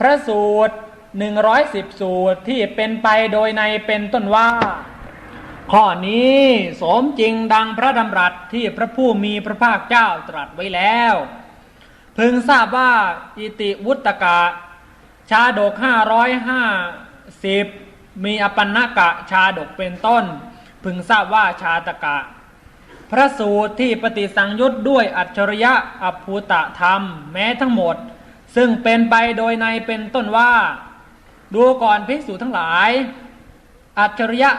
พระสูตรหนึ่งร้อยสิบสูตรที่เป็นไปโดยในเป็นต้นว่า ข้อนี้สมจริงดังพระดำรัสที่พระผู้มีพระภาคเจ้าตรัสไว้แล้ว พึงทราบว่าอิติวุตกะ ชาดกห้าร้อยห้าสิบมีอปันนกะชาดกเป็นต้น พึงทราบว่าชาตกะ พระสูตรที่ปฏิสังยุตด้วยอัจฉริยะอภูตธรรม แม้ทั้งหมด ซึ่งเป็นไปโดยในเป็นต้นว่า ดูก่อนภิกษุทั้งหลาย อัจฉริยะ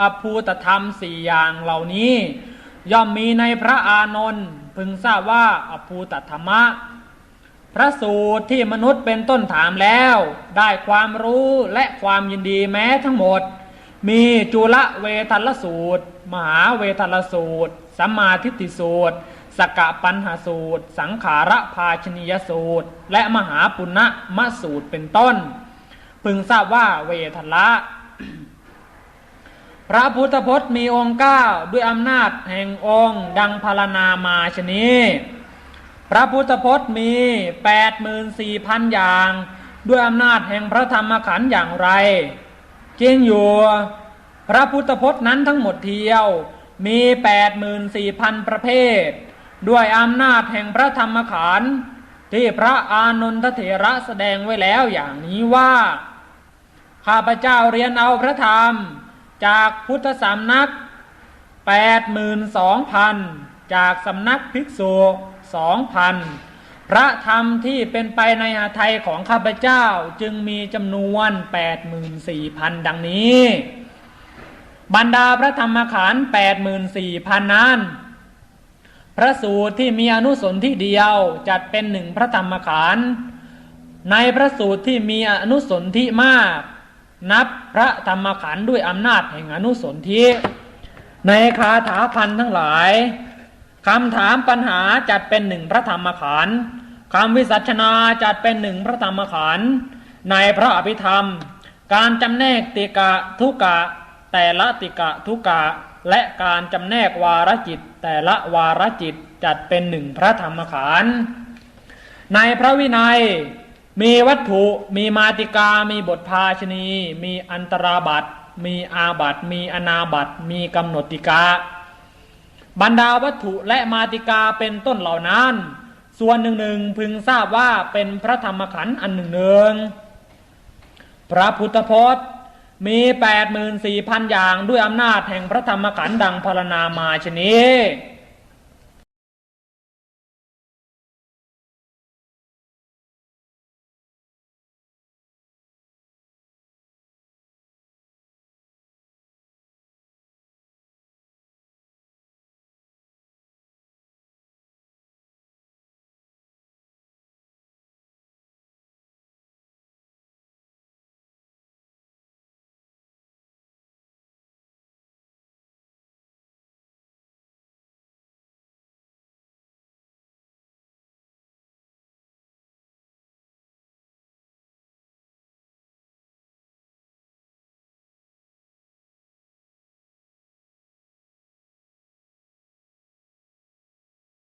อภูตธรรมสี่อย่างเหล่านี้ ย่อมมีในพระอานนท์พึงทราบว่าอภูตธรรมะ พระสูตรที่มนุษย์เป็นต้นถามแล้ว ได้ความรู้และความยินดีแม้ทั้งหมด มีจุลเวทัลสูตร มหาเวทัลสูตรสัมมาทิฏฐิสูตร สกปัญหาสูตร สังขาระภาชนียสูตร และมหาปุณณมสูตรเป็นต้น พึงทราบว่าเวทละพระพุทธพจน์มีองค์เก้าด้วยอำนาจแห่งองค์ ดังพารณามาชนีพระพุทธพจน์มี 84,000 อย่าง ด้วยอำนาจแห่งพระธรรมขันธ์อย่างไรจริงอยู่ พระพุทธพจน์นั้นทั้งหมดเทียวมี 84,000 ประเภท ด้วยอำนาจแห่งพระธรรมขันธ์ที่พระอานนทเถระแสดงไว้แล้วอย่างนี้ว่า ข้าพเจ้าเรียนเอาพระธรรมจากพุทธสำนัก 82,000 จากสำนักภิกษุ 2,000 พระธรรมที่เป็นไปในหาไทยของข้าพเจ้าจึงมีจำนวน 84,000 ดังนี้ บรรดาพระธรรมขันธ์84,000 นั้น พระสูตรที่มีอนุสนที่เดียวจัดเป็นหนึ่งพระธรรมขันธ์ในพระสูตรที่มีอนุสนที่มาก นับพระธรรมขันธ์ด้วยอำนาจแห่งอนุสนธิในคาถาพันทั้งหลายคำถามปัญหาจัดเป็นหนึ่งพระธรรมขันธ์คำวิสัชนาจัดเป็นหนึ่งพระธรรมขันธ์ในพระอภิธรรม การจำแนกติกะทุกะ แต่ละติกะทุกะ และการจำแนกวาระจิต แต่ละวาระจิตจัดเป็นหนึ่งพระธรรมขันธ์ในพระวินัยมีวัตถุ มีมาติกา มีบทภาชนี มีอันตราบัตมีอาบัตมีอนาบัตมีกำหนดติกา บรรดาวัตถุและมาติกาเป็นต้นเหล่านั้น ส่วนหนึ่งหนึ่งพึงทราบว่าเป็นพระธรรมขันธ์อันหนึ่งหนึ่งพระพุทธพจน์ มี84,000อย่างด้วยอำนาจแห่งพระธรรมขันธ์ดังพารณนามาชนี้